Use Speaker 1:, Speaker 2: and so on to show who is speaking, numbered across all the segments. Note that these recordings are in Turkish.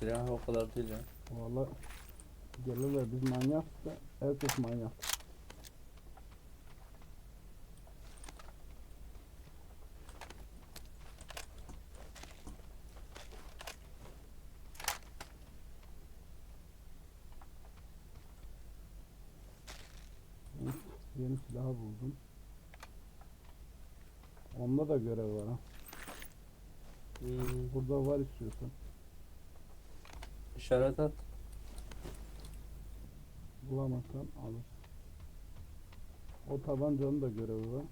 Speaker 1: gelmiştir ya o kadar değil ya.
Speaker 2: Valla gelirler biz manyaksa herkes manyak. Yeni silahı buldum. Onda da görev var ha.
Speaker 1: Hmm,
Speaker 2: Burada var istiyorsan.
Speaker 1: İşaret at.
Speaker 2: Bulamazsan alır. O tabancanın da görevi var.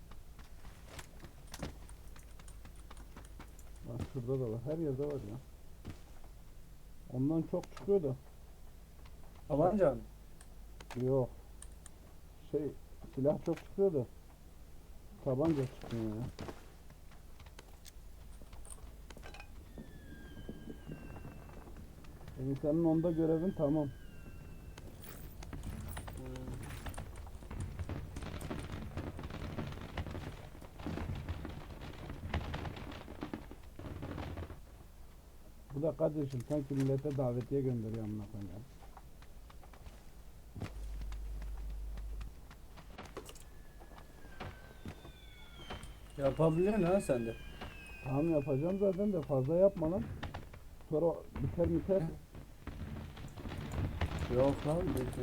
Speaker 2: Bak şurada da var. Her yerde var ya. Ondan çok çıkıyor da.
Speaker 1: Tabanca mı?
Speaker 2: Yok. Şey silah çok çıkıyor da. Tabanca çıkmıyor ya. Yani senin onda görevin tamam. Bu da kardeşim sanki millete davetiye gönderiyor amına koyayım ya.
Speaker 1: Yapabiliyorsun ha sen de.
Speaker 2: Tamam yapacağım zaten de fazla yapma lan. Sonra biter biter.
Speaker 1: Yok lan bekle.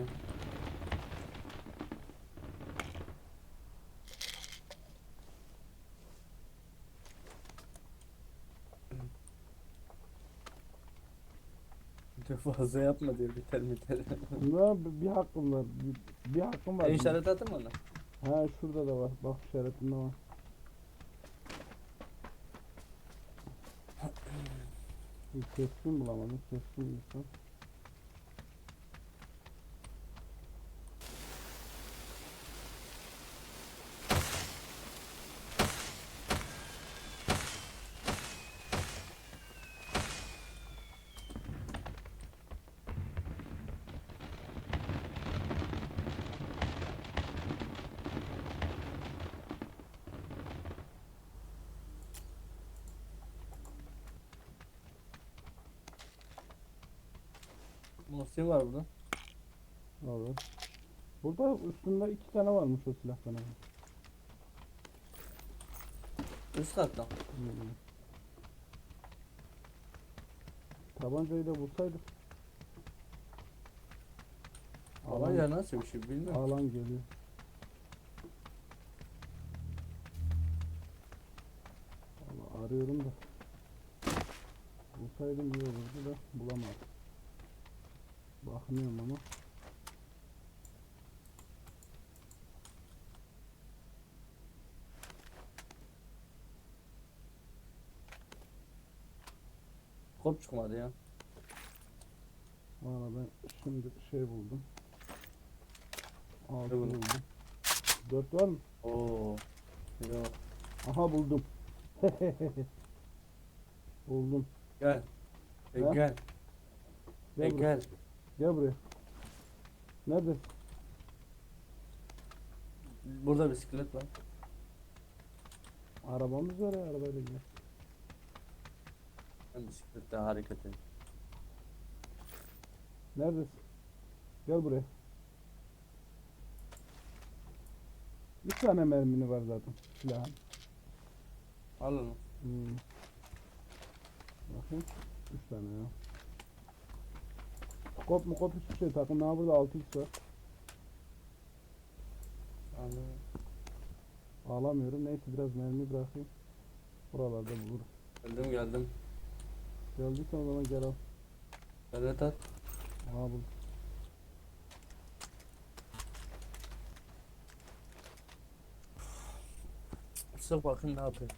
Speaker 1: Bir de fazla yapma diyor biter biter.
Speaker 2: Bunda bir, bir hakkım var. Bir, bir hakkım var.
Speaker 1: e işaret attın mı ona?
Speaker 2: Ha şurada da var. Bak işaretinde var. Bir keskin bulamadım. Keskin insan.
Speaker 1: Muhsin var burada.
Speaker 2: Evet. Burada üstünde iki tane varmış o silahtan. abi.
Speaker 1: Üst katta.
Speaker 2: Hmm. Tabancayı da bulsaydık.
Speaker 1: Tabanca nasıl bir şey bilmiyorum.
Speaker 2: Alan geliyor. Vallahi arıyorum da. Bulsaydım iyi olurdu da bulamadım. Bakmıyorum ama.
Speaker 1: Kop çıkmadı ya.
Speaker 2: Valla ben şimdi şey buldum. Altı buldum. Dört var mı?
Speaker 1: Oo. Yok.
Speaker 2: Aha buldum. buldum.
Speaker 1: Gel. E, gel. E,
Speaker 2: Gel.
Speaker 1: Gel.
Speaker 2: Buraya. Nerede?
Speaker 1: Burada bisiklet var.
Speaker 2: Arabamız var ya arabayla gel.
Speaker 1: Ben bisiklette hareket edeyim.
Speaker 2: Neredesin? Gel buraya. Bir tane mermini var zaten silahın.
Speaker 1: Al onu.
Speaker 2: Hmm. Bakayım. Üç tane ya. Kop mu kop hiçbir şey takım. Ha burada 6x var.
Speaker 1: Anladım.
Speaker 2: Ağlamıyorum. Neyse biraz mermi bırakayım. Buralarda bulurum.
Speaker 1: Geldim geldim.
Speaker 2: Geldiysen o zaman gel al.
Speaker 1: Evet at.
Speaker 2: Aha bul.
Speaker 1: Sık bakın ne yapıyor.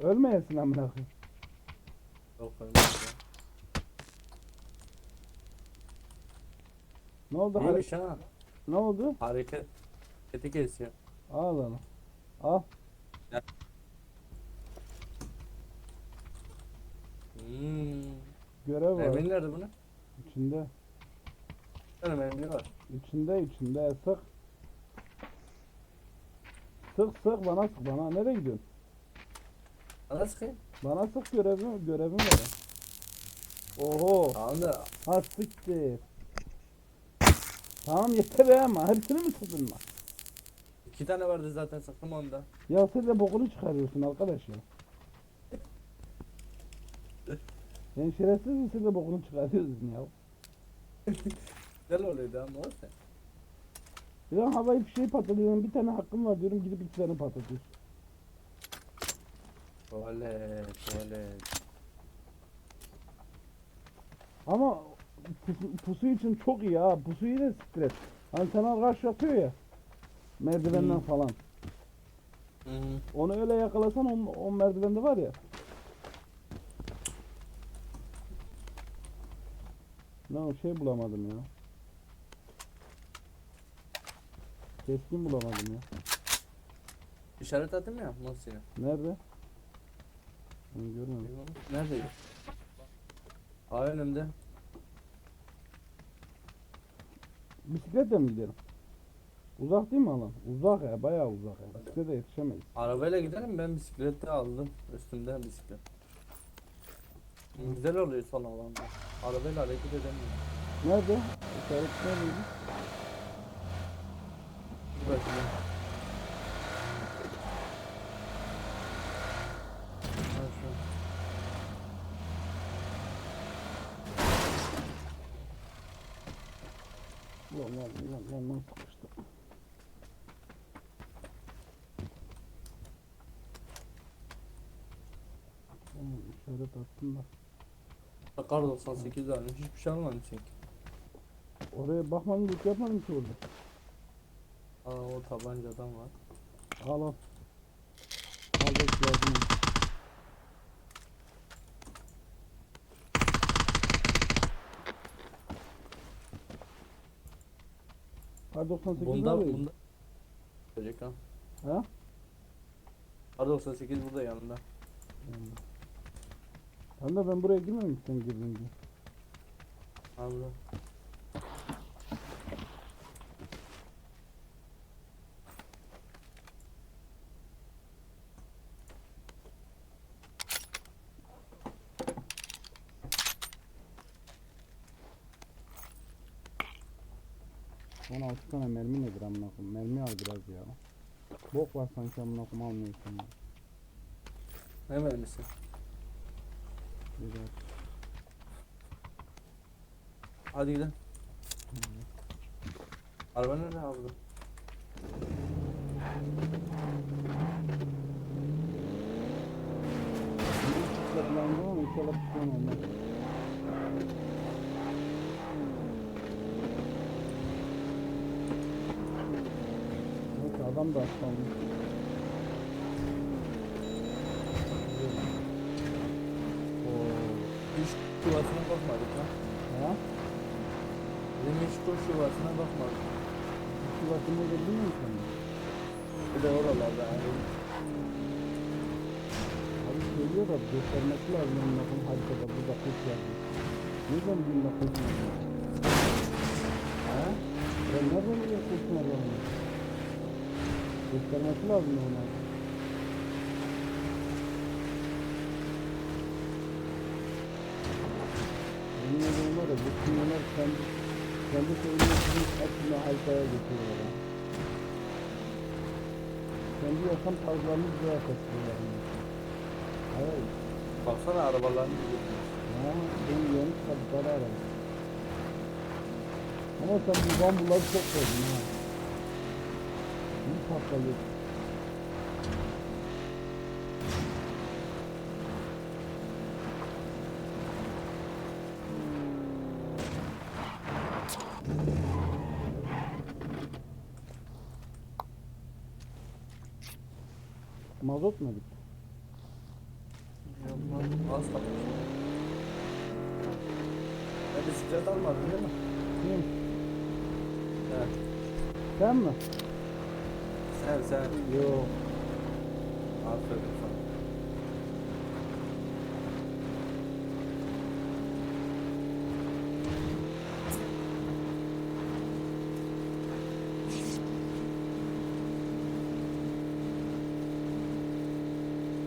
Speaker 2: Ölmeyesin amına koyayım.
Speaker 1: Yok.
Speaker 2: Ne oldu?
Speaker 1: İyiymiş
Speaker 2: Hare-
Speaker 1: ha.
Speaker 2: ne oldu?
Speaker 1: Hareket. Hareketi kesiyor.
Speaker 2: Al onu. Al.
Speaker 1: Hmm.
Speaker 2: Görev var.
Speaker 1: Emin nerede bunu?
Speaker 2: İçinde.
Speaker 1: Benim elimde var.
Speaker 2: İçinde içinde sık. Sık sık bana sık bana. Nereye gidiyorsun?
Speaker 1: Bana sıkayım.
Speaker 2: Bana sık görevim, görevim var. Oho.
Speaker 1: Tamam da
Speaker 2: Ha siktir. Tamam yeter ya ama hepsini mi sıktın mı?
Speaker 1: iki tane vardı zaten saklım onda.
Speaker 2: Ya sen de bokunu çıkarıyorsun arkadaş ya. Yani şerefsiz misin de bokunu çıkarıyorsun ya.
Speaker 1: Güzel oluyordu ama o sen.
Speaker 2: Ya havayı bir şey patlatıyorum bir tane hakkım var diyorum gidip iki tane patlatıyorsun.
Speaker 1: Tuvalet, tuvalet.
Speaker 2: Ama pusu, pusu için çok iyi ha. Pusuyu da siktir et. Hani sana rush yapıyor ya. Merdivenden
Speaker 1: Hmm.
Speaker 2: falan.
Speaker 1: Hı.
Speaker 2: Onu öyle yakalasan o, o merdivende var ya. O şey bulamadım ya. Keskin bulamadım ya.
Speaker 1: İşaret attım ya nasıl ya?
Speaker 2: Nerede? Ben görmedim.
Speaker 1: Neredeydi? Aa önümde.
Speaker 2: Bisikletle mi gidelim? Uzak değil mi alan? Uzak ya bayağı uzak ya. Bisiklete yetişemeyiz.
Speaker 1: Arabayla gidelim ben bisikleti aldım. Üstümde bisiklet. Hı, Güzel oluyor son alanda. Arabayla hareket edemiyorum.
Speaker 2: Nerede? İşaret neredeydi?
Speaker 1: Dur bakayım. Ha, şu.
Speaker 2: Lan lan lan sıkıştı. Oğlum işaret attım da.
Speaker 1: Kar 98 varmış. Hiçbir şey almadım çünkü.
Speaker 2: Oraya bakmadım loot yapmadım ki orada.
Speaker 1: Aa o tabancadan var.
Speaker 2: Al al. Al bak Kar 98
Speaker 1: bunda,
Speaker 2: ne
Speaker 1: bunda... Gelecek ha.
Speaker 2: Ha?
Speaker 1: Kar 98 burada yanında.
Speaker 2: Hmm. Tam da ben buraya girmemiştim
Speaker 1: girince.
Speaker 2: Allah. 16 tane mermi nedir amına koyayım? Mermi al biraz ya. Bok var sanki amına koyayım almıyorsun ya.
Speaker 1: Ne mermisi?
Speaker 2: Biraz.
Speaker 1: Hadi gidelim. Araba nerede abi?
Speaker 2: Çıtlatlandı ama inşallah tutmam şey olmaz. Adam da aslanmış. Oo.
Speaker 1: Hiç yuvasına bakmadık ha.
Speaker 2: Ha?
Speaker 1: Benim hiç kuş yuvasına bakmadık.
Speaker 2: Şu bakımı gördün mü sen?
Speaker 1: Bir de oralarda yani.
Speaker 2: Abi söylüyor da göstermesi lazım onun lafın haritada burada kuş. Nereden bileyim de kuş yazmış?
Speaker 1: Ha?
Speaker 2: Ben nereden bileyim kuş yazmış? Göstermesi lazım ona. Ederim var ya bu sinirler kendi kendi söylediğinin hepsini haritaya getiriyorlar. Kendi yaşam tarzlarını yaklaştırıyorlar. yani. Hayır.
Speaker 1: Baksana arabalarını gidiyor.
Speaker 2: Ya benim yeni kitapları aradım. Ama sen bu bambuları çok sevdin ha. Patladı? Mazot mu bitti?
Speaker 1: Yok lan az kalmış. Ben bisiklet almadım değil mi?
Speaker 2: Kim?
Speaker 1: Evet.
Speaker 2: Sen mi?
Speaker 1: Sen sen.
Speaker 2: Yok.
Speaker 1: Aferin sana.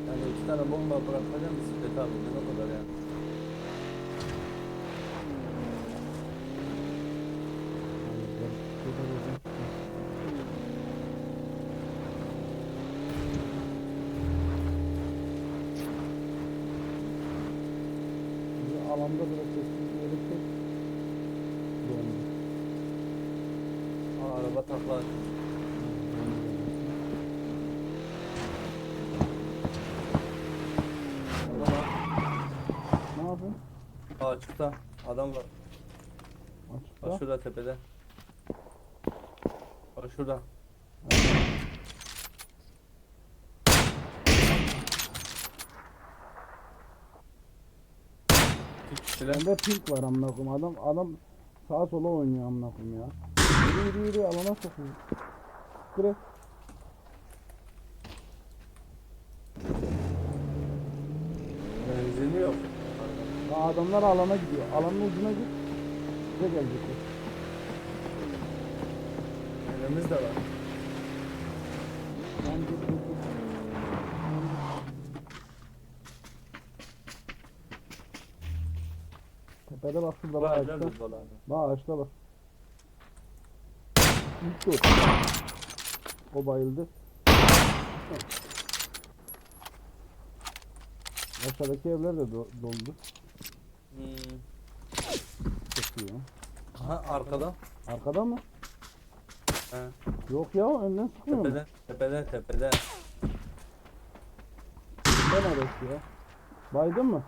Speaker 1: Yani iki tane bomba bırakacağım bisiklete abi. Ne o kadar yani.
Speaker 2: Alanda biraz sessiz bir yere çek. Dondu.
Speaker 1: Aa, araba takla. Var.
Speaker 2: Ne yapıyorsun?
Speaker 1: Aa, açıkta. Adam var.
Speaker 2: Açıkta.
Speaker 1: Bak şurada tepede. Bak şurada. Kişiler.
Speaker 2: Bende pink var amına koyayım. Adam adam sağa sola oynuyor amına koyayım ya. Yürü yürü yürü alana sokuyor. Direkt.
Speaker 1: Benzini yok.
Speaker 2: Aa, adamlar alana gidiyor. Alanın ucuna git. Bize gelecekler.
Speaker 1: Elimiz de var.
Speaker 2: Lan git Tepede bak şurada bak ağaçta.
Speaker 1: bana.
Speaker 2: Bak ağaçta bak. İlk dur. O bayıldı. Aşağıdaki evler de do- doldu.
Speaker 1: Hmm.
Speaker 2: Çok iyi ya.
Speaker 1: Aha arkada.
Speaker 2: Arkada mı?
Speaker 1: He.
Speaker 2: Yok ya önden sıkmıyor mu?
Speaker 1: Tepede. Tepede. Tepede.
Speaker 2: Ben neresi ya? Baydın mı?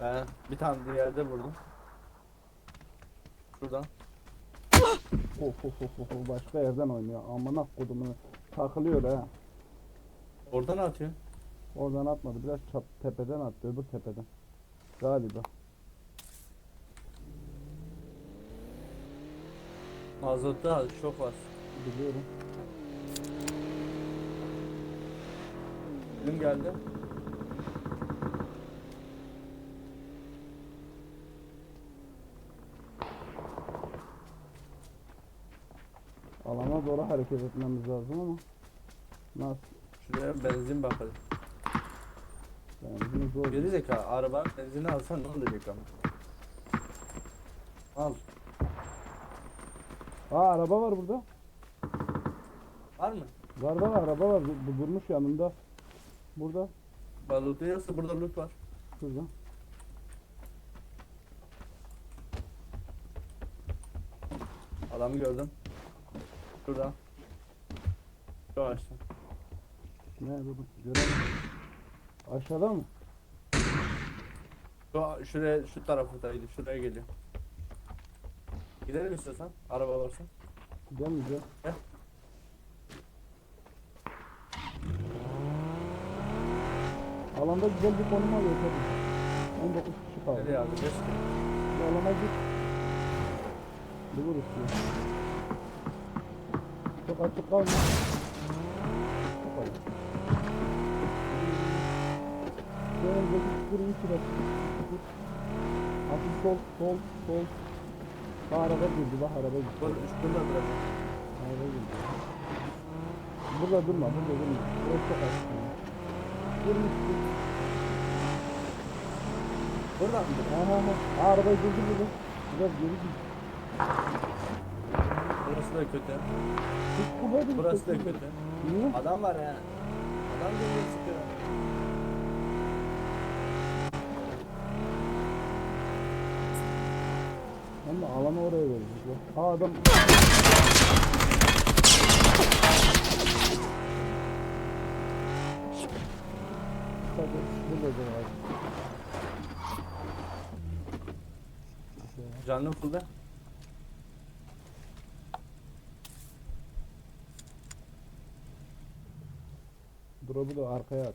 Speaker 1: He. Bir tane bir yerde vurdum. Şuradan.
Speaker 2: Of of of of, başka yerden oynuyor. Amına kodumu takılıyor ha.
Speaker 1: Oradan atıyor.
Speaker 2: Oradan atmadı. Biraz çat tepeden attı. Öbür tepeden. Galiba.
Speaker 1: Mazotta çok var.
Speaker 2: Biliyorum.
Speaker 1: Kim geldi?
Speaker 2: Alana doğru hareket etmemiz lazım ama nasıl?
Speaker 1: Şuraya benzin bakalım.
Speaker 2: Bizim zor.
Speaker 1: Geri zeka araba benzini alsan ne olacak ama. Al.
Speaker 2: Aa araba var burada.
Speaker 1: Var mı?
Speaker 2: Var var araba var. Bu, durmuş yanında. Burada.
Speaker 1: Balık yoksa burada loot var.
Speaker 2: Şurada.
Speaker 1: Adamı gördüm. Şurada. Şu.
Speaker 2: Nerede bu? Göremedim. Aşağıda mı?
Speaker 1: Şu, şuraya şu taraftaydı. Şuraya geliyor. Gidelim istiyorsan. Araba varsa.
Speaker 2: Gel mi gel?
Speaker 1: Gel.
Speaker 2: Alanda güzel bir konum alıyor tabii. 19 kişi kaldı.
Speaker 1: Nereye abi? Geç.
Speaker 2: Bu alana git. Buluruz diyor. Çok açık kalma. Şu önümüzdeki çukuru iyi sırası. Çukur. Hafif sol, sol, sol. Bak araba girdi, bak araba girdi.
Speaker 1: Dur, şurada duracak.
Speaker 2: Araba girdi. Burada durma, burada durma. Burası çok açık. Durmuş.
Speaker 1: Buradan mı?
Speaker 2: Ha ha ha. Arabayı durdur burada. Biraz geri git.
Speaker 1: Burası da kötü.
Speaker 2: Burada.
Speaker 1: Burası da kötü.
Speaker 2: Niye?
Speaker 1: Adam var ya. Adam geliyor sıkıyor.
Speaker 2: De alanı oraya verecek. ya. Ha adam Tabii burada da var.
Speaker 1: Canlı fulda.
Speaker 2: Drop'u da arkaya at.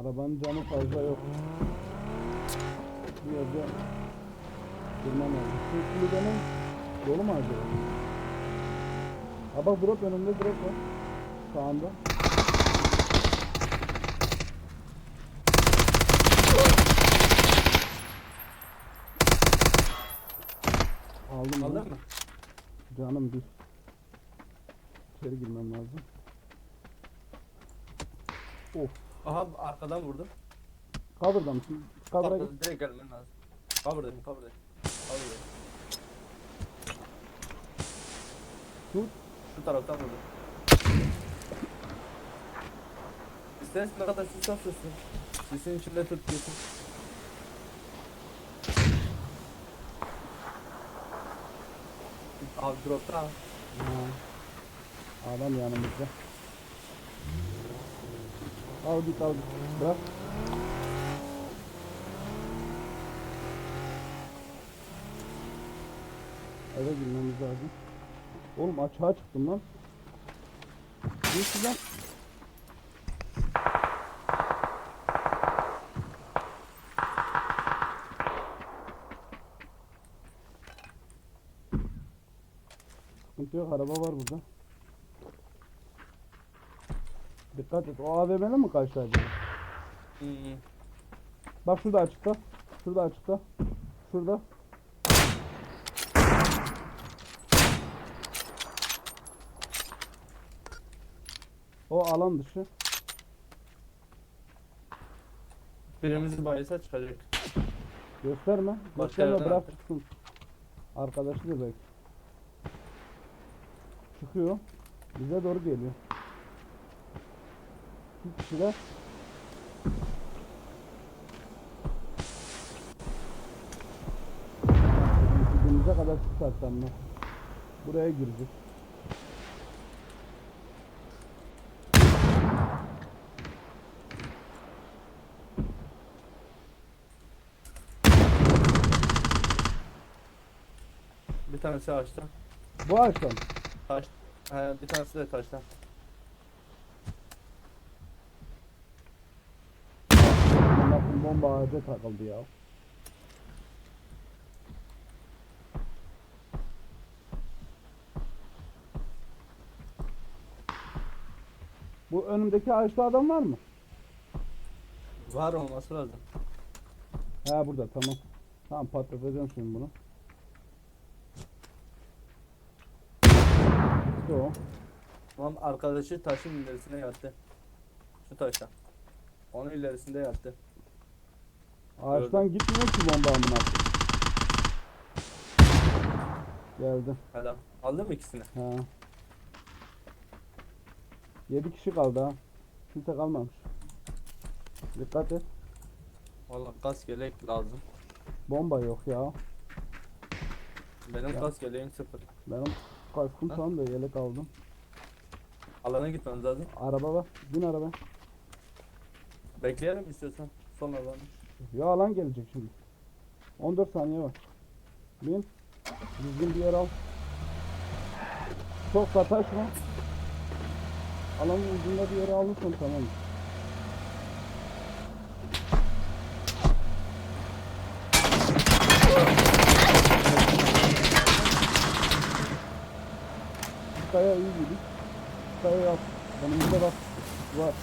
Speaker 2: Arabanın canı fazla yok. Bir yerde durmam lazım. Şu kulübenin dolu mu acaba? Ha bak drop önümde drop var. Sağında. Aldım
Speaker 1: Aldın mı?
Speaker 2: Canım bir. İçeri girmem lazım. Of.
Speaker 1: Aha arkadan vurdu.
Speaker 2: Cover'da mısın? Cover'a git.
Speaker 1: Direkt gelmen lazım. Cover'dayım cover'dayım. Cover'dayım. Şu taraftan vurdu. İstersen ne kadar sis atıyorsun. Sisin içinde tut kesin. Abi dropta ha.
Speaker 2: Adam yanımızda. Al git al git. Bırak. Eve girmemiz lazım. Oğlum açığa çıktım lan. Geçti lan. Sıkıntı yok araba var burada. Dikkat et. O AVM'le mi acaba?
Speaker 1: Hmm.
Speaker 2: Bak şurada açıkta. Şurada açıkta. Şurada. O alan dışı.
Speaker 1: Birimizi bayılsa çıkacak.
Speaker 2: Gösterme.
Speaker 1: Başka
Speaker 2: Gösterme bırak çıksın. Arkadaşıdır belki. Çıkıyor. Bize doğru geliyor. Bir kişiler. Dibimize kadar sis atsam ben. Buraya girecek.
Speaker 1: Bir tanesi ağaçta.
Speaker 2: Bu ağaçtan.
Speaker 1: Taş. He, bir tanesi de taşta.
Speaker 2: Bakın bomba ağaca takıldı ya. Bu önümdeki ağaçta adam var mı?
Speaker 1: Var olması lazım.
Speaker 2: Ha burada tamam. Tamam patlatacağım şimdi bunu. İşte o.
Speaker 1: Lan arkadaşı taşın ilerisine yattı. Şu taşta. Onun ilerisinde yattı.
Speaker 2: Ağaçtan gitmiyor ki bomba amına. Geldi.
Speaker 1: Helal. Aldın mı ikisini?
Speaker 2: Ha. 7 kişi kaldı ha. Kimse kalmamış. Dikkat et.
Speaker 1: Valla kas gelek lazım.
Speaker 2: Bomba yok ya.
Speaker 1: Benim
Speaker 2: Ya.
Speaker 1: kas geleğim sıfır.
Speaker 2: Benim kaskım
Speaker 1: Ha?
Speaker 2: tam da yelek aldım.
Speaker 1: Alana gitmemiz lazım.
Speaker 2: Araba var. Bin araba.
Speaker 1: Bekleyelim istiyorsan. Son alanı.
Speaker 2: Ya alan gelecek şimdi. 14 saniye var. Bin. Düzgün bir yer al. Çok sataşma. Alanın ucunda bir yere alırsan tamam. Kaya iyi gidik. Kaya yap. Önümüzde bak. Var.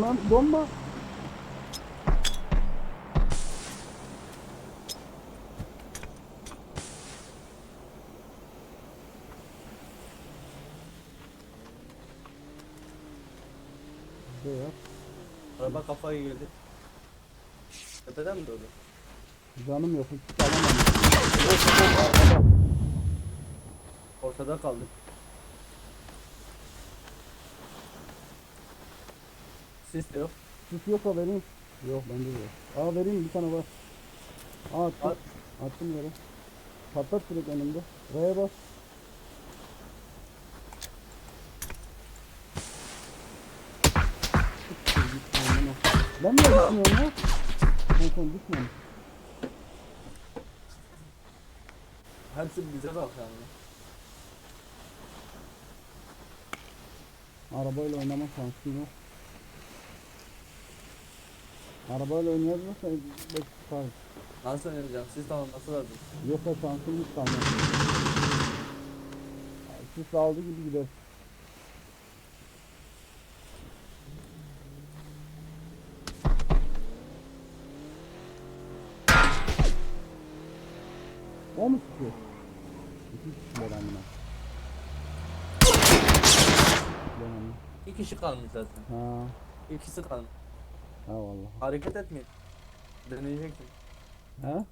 Speaker 2: Lan bomba.
Speaker 1: Araba kafayı yedi. Tepeden mi doğdu?
Speaker 2: Canım yok. Hiç arkada.
Speaker 1: Ortada kaldık. Sis de yok.
Speaker 2: Sis yoksa vereyim. Yok bende de yok. Aa vereyim bir tane var. Aa attım.
Speaker 1: At.
Speaker 2: Attım yere. Patlat direkt önümde. R'ye bas. Ben niye düşmüyorum ya? Ben sen düşmemiş.
Speaker 1: Hepsi bize bak yani.
Speaker 2: Arabayla oynama şansın yok. Arabayla oynayabilirsen belki tutarız.
Speaker 1: Nasıl oynayacağım? Sis alınması lazım.
Speaker 2: Yoksa şansın hiç kalmaz. Sis aldı gibi gider.
Speaker 1: Kişi kalmış zaten.
Speaker 2: Ha.
Speaker 1: İkisi kalmış.
Speaker 2: Ha vallahi.
Speaker 1: Hareket etmeyin. Deneyeceksin.
Speaker 2: Ha?